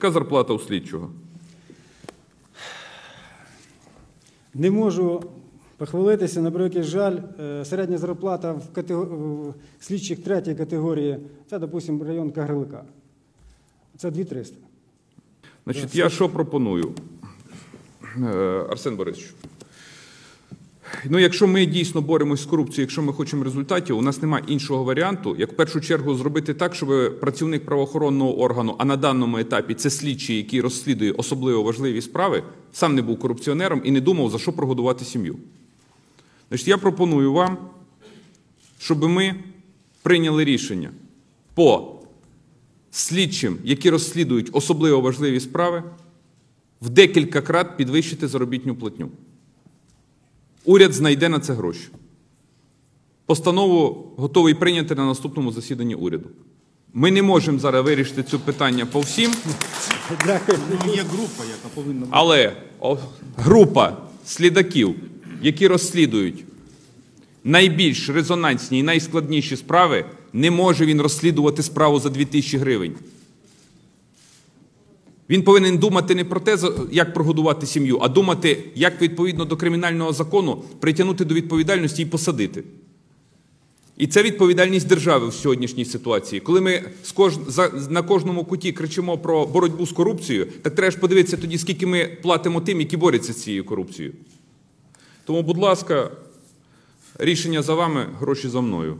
Яка зарплата у слідчого? Не можу похвалитися, на превеликий жаль, е, середня зарплата в, катего... в слідчих третьої категорії, це, допустимо, район Кагрилика. Це 2300. Значить, я що пропоную, Е, Арсен Борисович? Ну, якщо ми дійсно боремось з корупцією, якщо ми хочемо результатів, у нас немає іншого варіанту, як в першу чергу зробити так, щоб працівник правоохоронного органу, а на даному етапі це слідчий, який розслідує особливо важливі справи, сам не був корупціонером і не думав, за що прогодувати сім'ю. Значить, я пропоную вам, щоб ми прийняли рішення по слідчим, які розслідують особливо важливі справи, в декілька крат підвищити заробітню платню. Уряд знайде на це гроші. Постанову готовий прийняти на наступному засіданні уряду. Ми не можемо зараз вирішити це питання по всім, Ну, є група, яка повинна бути. але о, група слідаків, які розслідують найбільш резонансні і найскладніші справи, не може він розслідувати справу за 2000 гривень. Він повинен думати не про те, як прогодувати сім'ю, а думати, як відповідно до кримінального закону притягнути до відповідальності і посадити. І це відповідальність держави в сьогоднішній ситуації. Коли ми на кожному куті кричимо про боротьбу з корупцією, так треба ж подивитися тоді, скільки ми платимо тим, які борються з цією корупцією. Тому, будь ласка, рішення за вами, гроші за мною.